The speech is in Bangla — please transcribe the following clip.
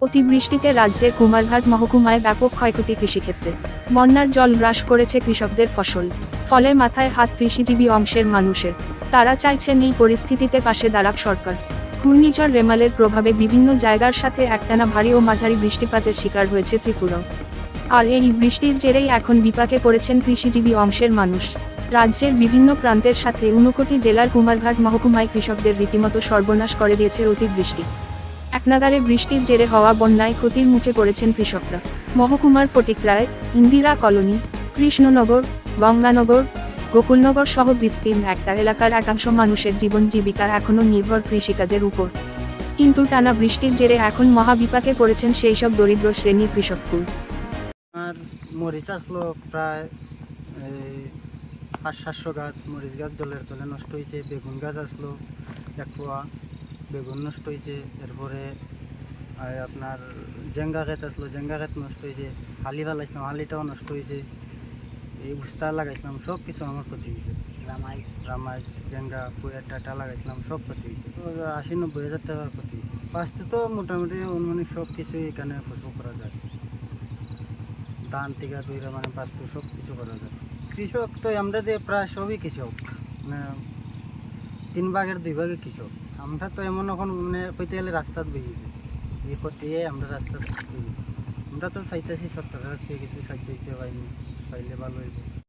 অতিবৃষ্টিতে রাজ্যের কুমারঘাট মহকুমায় ব্যাপক ক্ষয়ক্ষতি কৃষিক্ষেত্রে। বন্যার জল হ্রাস করেছে কৃষকদের ফসল, ফলে মাথায় হাত কৃষিজীবী অংশের মানুষের। তারা চাইছেন এই পরিস্থিতিতে পাশে দাঁড়াক সরকার। ঘূর্ণিঝড় রেমালের প্রভাবে বিভিন্ন জায়গার সাথে একটানা ভারী ও মাঝারি বৃষ্টিপাতের শিকার হয়েছে ত্রিপুরা। আর এই বৃষ্টির জেরেই এখন বিপাকে পড়েছেন কৃষিজীবী অংশের মানুষ। রাজ্যের বিভিন্ন প্রান্তের সাথে ঊনকোটি জেলার কুমারঘাট মহকুমায় কৃষকদের রীতিমতো সর্বনাশ করে দিয়েছে অতিবৃষ্টি। একনাগারে বৃষ্টির জেরে হওয়া বন্যায় ক্ষতির মুখে পড়েছেন কৃষকরা। মহকুমার ফটিকরায় ইন্দিরা কলোনি, কৃষ্ণনগর, গঙ্গানগর, গোকুলনগর সহ বিস্তীর্ণ একটা এলাকার একাংশ মানুষের জীবন জীবিকা এখনও নির্ভর কৃষিকাজের উপর। কিন্তু টানা বৃষ্টির জেরে এখন মহাবিপাকে পড়েছেন সেই সব দরিদ্র শ্রেণির কৃষককুল। আর মরিচ আসলো প্রায় পাঁচ, সাতশো গাছ মরিচ গাছ জলের তলে নষ্ট হয়েছে, বেগুন গাছ আসলো এক বেগুন নষ্ট হয়েছে এরপরে আর আপনার জেঙ্গা ক্ষেত আসলো জেঙ্গা ক্ষেত নষ্ট হয়েছে হালি ফেলাইছিলাম হালিটাও নষ্ট হয়েছে এই উস্তা লাগাইছিলাম সব কিছু আমার ক্ষতি হয়েছে রামাই রামাইশ জেঙ্গা পুয়া টাটা লাগাইছিলাম সব ক্ষতি হয়েছে তো আশি নব্বই হাজার টাকার ক্ষতি হয়েছে পাঁচতে তো মোটামুটি অনুমানিক সব কিছুই এখানে ফসল করা যায়। ধান টিকা তৈরি মানে বাস্তু সব কিছু করা যায়। কৃষক তো আমরা যে প্রায় সবই কৃষক। মানে তিন ভাগের দুই ভাগে কৃষক। আমরা তো এমন এখন মানে কইতে গেলে রাস্তাত বেরিয়েছি এই করতে আমরা বেরিয়েছি আমরা তো চাইতেছি সরকারের কাছ থেকে কিছু সাহায্য দিতে পাইনি পাইলে ভালো হইবে।